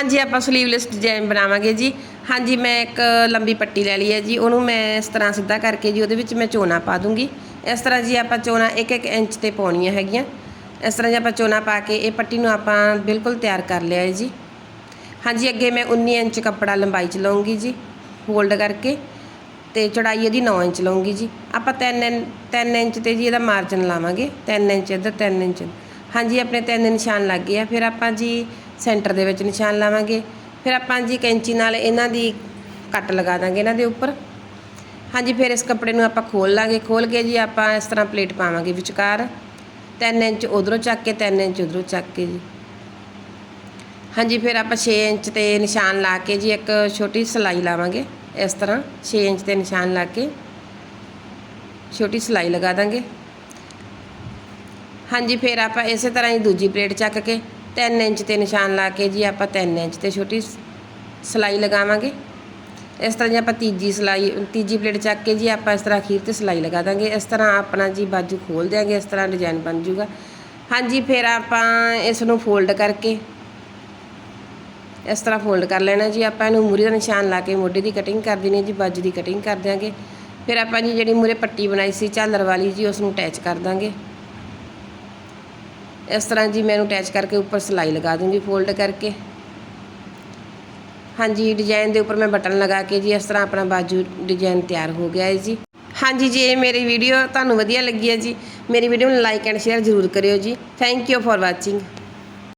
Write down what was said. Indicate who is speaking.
Speaker 1: ਹਾਂਜੀ, ਆਪਾਂ sleeveless design ਬਣਾਵਾਂਗੇ ਜੀ। ਹਾਂਜੀ, ਮੈਂ ਇੱਕ ਲੰਬੀ ਪੱਟੀ ਲੈ ਲਈ ਹੈ ਜੀ। ਉਹਨੂੰ ਮੈਂ ਇਸ ਤਰ੍ਹਾਂ ਸਿੱਧਾ ਕਰਕੇ ਜੀ, ਉਹਦੇ ਵਿੱਚ ਮੈਂ ਚੋਨਾ ਪਾ ਦੂੰਗੀ। ਇਸ ਤਰ੍ਹਾਂ ਜੀ ਆਪਾਂ ਚੋਨਾ 1-1 ਇੰਚ ਤੇ ਪਾਉਣੀਆਂ ਹੈਗੀਆਂ। ਇਸ ਤਰ੍ਹਾਂ ਜੀ ਆਪਾਂ ਚੋਨਾ ਪਾ ਕੇ ਇਹ ਪੱਟੀ ਨੂੰ ਆਪਾਂ ਬਿਲਕੁਲ ਤਿਆਰ ਕਰ ਲਿਆ ਹੈ ਜੀ। ਹਾਂਜੀ, ਅੱਗੇ ਮੈਂ 19 ਇੰਚ ਕੱਪੜਾ ਲੰਬਾਈ ਚ ਲਵਾਂਗੀ ਜੀ ਫੋਲਡ ਕਰਕੇ ਤੇ ਚੜਾਈ ਇਹਦੀ 9 ਇੰਚ ਲਵਾਂਗੀ ਜੀ। ਆਪਾਂ 3 3 ਇੰਚ ਤੇ ਜੀ ਇਹਦਾ ਮਾਰਜਨ ਲਾਵਾਂਗੇ। 3 ਇੰਚ ਇੱਧਰ 3 ਇੰਚ ਹਾਂਜੀ, ਆਪਣੇ ਤਿੰਨ ਨਿਸ਼ਾਨ ਲੱਗ ਗਏ ਆ। ਫਿਰ ਆਪਾਂ ਜੀ ਸੈਂਟਰ ਦੇ ਵਿੱਚ ਨਿਸ਼ਾਨ ਲਾਵਾਂਗੇ। ਫਿਰ ਆਪਾਂ ਜੀ ਕੈਂਚੀ ਨਾਲ ਇਹਨਾਂ ਦੀ ਕੱਟ ਲਗਾ ਦਾਂਗੇ ਇਹਨਾਂ ਦੇ ਉੱਪਰ। ਹਾਂਜੀ, ਫਿਰ ਇਸ ਕੱਪੜੇ ਨੂੰ ਆਪਾਂ ਖੋਲ ਲਾਂਗੇ। ਖੋਲ ਕੇ ਜੀ ਆਪਾਂ ਇਸ ਤਰ੍ਹਾਂ ਪਲੇਟ ਪਾਵਾਂਗੇ ਵਿਚਕਾਰ। 3 ਇੰਚ ਉਧਰੋਂ ਚੱਕ ਕੇ 3 ਇੰਚ ਉਧਰੋਂ ਚੱਕ ਕੇ ਜੀ। ਹਾਂਜੀ, ਫਿਰ ਆਪਾਂ 6 ਇੰਚ ਤੇ ਨਿਸ਼ਾਨ ਲਾ ਕੇ ਜੀ ਇੱਕ ਛੋਟੀ ਸਲਾਈ ਲਾਵਾਂਗੇ। ਇਸ ਤਰ੍ਹਾਂ 6 ਇੰਚ ਤੇ ਨਿਸ਼ਾਨ ਲਾ ਕੇ ਛੋਟੀ ਸਲਾਈ ਲਗਾ ਦਾਂਗੇ। ਹਾਂਜੀ, ਫਿਰ ਆਪਾਂ ਇਸੇ ਤਰ੍ਹਾਂ ਹੀ ਦੂਜੀ ਪਲੇਟ ਚੱਕ ਕੇ 3 ਇੰਚ ਤੇ ਨਿਸ਼ਾਨ ਲਾ ਕੇ ਜੀ ਆਪਾਂ 3 ਇੰਚ ਤੇ ਛੋਟੀ ਸ- ਸਲਾਈ ਲਗਾਵਾਂਗੇ। ਇਸ ਤਰ੍ਹਾਂ ਜੀ ਆਪਾਂ ਤੀਜੀ ਸਲਾਈ, ਤੀਜੀ ਪਲੇਟ ਚੱਕ ਕੇ ਜੀ ਆਪਾਂ ਇਸ ਤਰ੍ਹਾਂ ਅਖੀਰ ਤੇ ਸਲਾਈ ਲਗਾ ਦਾਂਗੇ। ਇਸ ਤਰ੍ਹਾਂ ਆਪਣਾ ਜੀ ਬਾਜੂ ਖੋਲ ਦਿਆਂਗੇ, ਇਸ ਤਰ੍ਹਾਂ ਡਿਜ਼ਾਈਨ ਬਣ ਜਾਊਗਾ ਹਾਂਜੀ, ਫਿਰ ਆਪਾਂ ਇਸ ਨੂੰ ਫੋਲਡ ਕਰਕੇ, ਇਸ ਤਰ੍ਹਾਂ ਫੋਲਡ ਕਰ ਲੈਣਾ ਜੀ। ਆਪਾਂ ਇਹਨੂੰ ਮੂਰੀ ਦਾ ਨਿਸ਼ਾਨ ਲਾ ਕੇ ਮੋਢੇ ਦੀ ਕਟਿੰਗ ਕਰ ਦੇਣੀ ਜੀ, ਬਾਜੂ ਦੀ ਕਟਿੰਗ ਕਰ ਦਿਆਂਗੇ। ਫਿਰ ਆਪਾਂ ਜੀ ਜਿਹੜੀ ਮੂਰੇ ਪੱਟੀ ਬਣਾਈ ਸੀ, ਝਾਲਰ ਵਾਲੀ ਜੀ ਉਸ ਨੂੰ ਅਟੈਚ ਕਰ ਦਾਂਗੇ। ਇਸ ਤਰ੍ਹਾਂ ਜੀ ਮੈਂ ਇਹਨੂੰ ਅਟੈਚ ਕਰਕੇ ਉੱਪਰ ਸਲਾਈ ਲਗਾ ਦੂੰਗੀ ਫੋਲਡ ਕਰਕੇ। ਹਾਂਜੀ ਡਿਜ਼ਾਈਨ ਦੇ ਉੱਪਰ ਮੈਂ ਬਟਨ ਲਗਾ ਕੇ ਜੀ ਇਸ ਤਰ੍ਹਾਂ ਆਪਣਾ ਬਾਜੂ ਡਿਜ਼ਾਈਨ ਤਿਆਰ ਹੋ ਗਿਆ ਹੈ ਜੀ। ਹਾਂਜੀ ਜੀ, ਇਹ ਮੇਰੀ ਵੀਡੀਓ ਤੁਹਾਨੂੰ ਵਧੀਆ ਲੱਗੀ ਹੈ ਜੀ। ਮੇਰੀ ਵੀਡੀਓ ਨੂੰ ਲਾਈਕ ਐਂਡ ਸ਼ੇਅਰ ਜ਼ਰੂਰ ਕਰਿਓ ਜੀ। Thank you for watching